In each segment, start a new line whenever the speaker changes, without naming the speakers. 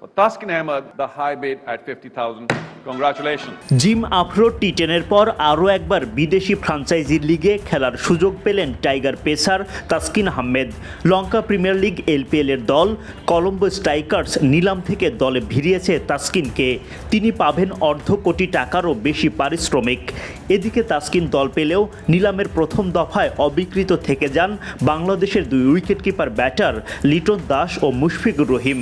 For Taskin Ahmed, the high bid at 50,000.
Zim Afro T টেনের পর আরও একবার বিদেশি ফ্রাঞ্চাইজি লিগে খেলার সুযোগ পেলেন tiger pacer Taskin Ahmed. Lanka premier league LPL এর দল, কলম্বো স্ট্রাইকার্স নিলাম থেকে দলে ভিড়িয়েছে তাসকিনকে। তিনি পাবেন অর্ধ কোটি টাকারও বেশি পারিশ্রমিক। এদিকে তাসকিন দল পেলেও নিলামের প্রথম দফায় অবিকৃত থেকে যান বাংলাদেশের দুই উইকেটকিপার ব্যাটার লিটন দাস ও মুশফিকুর রহিম।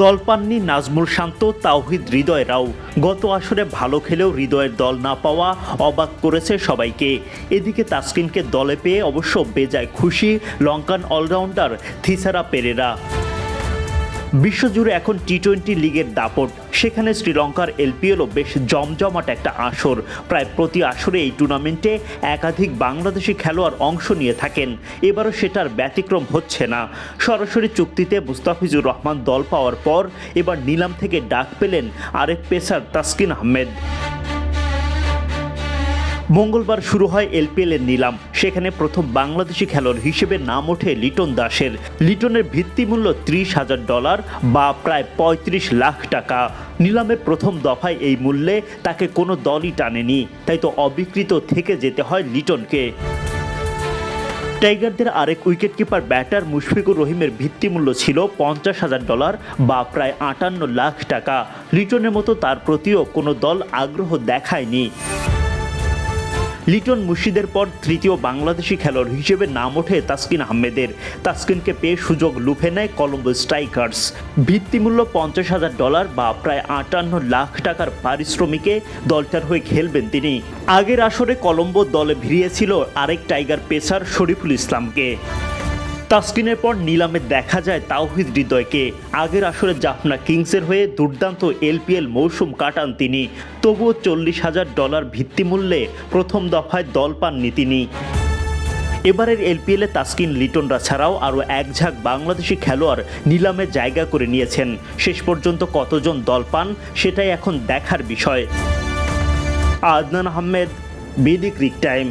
দল পাননি নাজমুল শান্ত, তাওহিদ হৃদয় রাও। গত আসরে ভালো খেলেও হৃদয়ের দল না পাওয়া অবাক করেছে সবাইকে। এদিকে তাসকিনকে দলে পেয়ে অবশ্য বেজায় খুশি লঙ্কান অলরাউন্ডার থিসারা পেরেরা। বিশ্বজুড়ে এখন টি টোয়েন্টি লিগের দাপট। সেখানে শ্রীলঙ্কার এলপিএলও বেশ জমজমাট একটা আসর। প্রায় প্রতি আসরে এই টুর্নামেন্টে একাধিক বাংলাদেশি খেলোয়াড় অংশ নিয়ে থাকেন। এবারও সেটার ব্যতিক্রম হচ্ছে না। সরাসরি চুক্তিতে মুস্তাফিজুর রহমান দল পাওয়ার পর এবার নিলাম থেকে ডাক পেলেন আরেক পেসার তাসকিন আহমেদ। মঙ্গলবার শুরু হয় এলপিএল এর নিলাম। সেখানে প্রথম বাংলাদেশি খেলোয়াড় হিসেবে নাম ওঠে লিটন দাসের। লিটনের ভিত্তিমূল্য ত্রিশ হাজার ডলার বা প্রায় পঁয়ত্রিশ লাখ টাকা। নিলামের প্রথম দফায় এই মূল্যে তাকে কোনো দলই টানেনি। তাই তো অবিকৃত থেকে যেতে হয় লিটনকে। টাইগারদের আরেক উইকেটকিপার, ব্যাটার মুশফিকুর রহিমের ভিত্তিমূল্য ছিল পঞ্চাশ হাজার ডলার বা প্রায় আটান্ন লাখ টাকা। লিটনের মতো তার প্রতিও কোনো দল আগ্রহ দেখায়নি। লিটন মুর্শিদের পর তৃতীয় বাংলাদেশি খেলোয়াড় হিসেবে নাম ওঠে তাসকিন আহমেদের। তাসকিনকে পেয়ে সুযোগ লুফে নেয় কলম্বো স্ট্রাইকার্স। ভিত্তিমূল্য পঞ্চাশ হাজার ডলার বা প্রায় আটান্ন লাখ টাকার পারিশ্রমিকে দলটার হয়ে খেলবেন তিনি। আগের আসরে কলম্বো দলে ভিড়িয়েছিল আরেক টাইগার পেসার শরীফুল ইসলামকে। তাসকিনের পর নিলামে দেখা যায় তাওহিদ হৃদয়কে। আগের আসরে জাফনা কিংসের হয়ে দুর্দান্ত এলপিএল মৌসুম কাটান তিনি। তবুও চল্লিশ হাজার ডলার ভিত্তিমূল্যে প্রথম দফায় দল পাননি তিনি। এবারের এলপিএলে তাসকিন লিটনরা ছাড়াও আরও এক ঝাঁক বাংলাদেশি খেলোয়াড় নিলামে জায়গা করে নিয়েছেন। শেষ পর্যন্ত কতজন দল পান, সেটাই এখন দেখার বিষয়। Adnan Ahmed, BD crick time.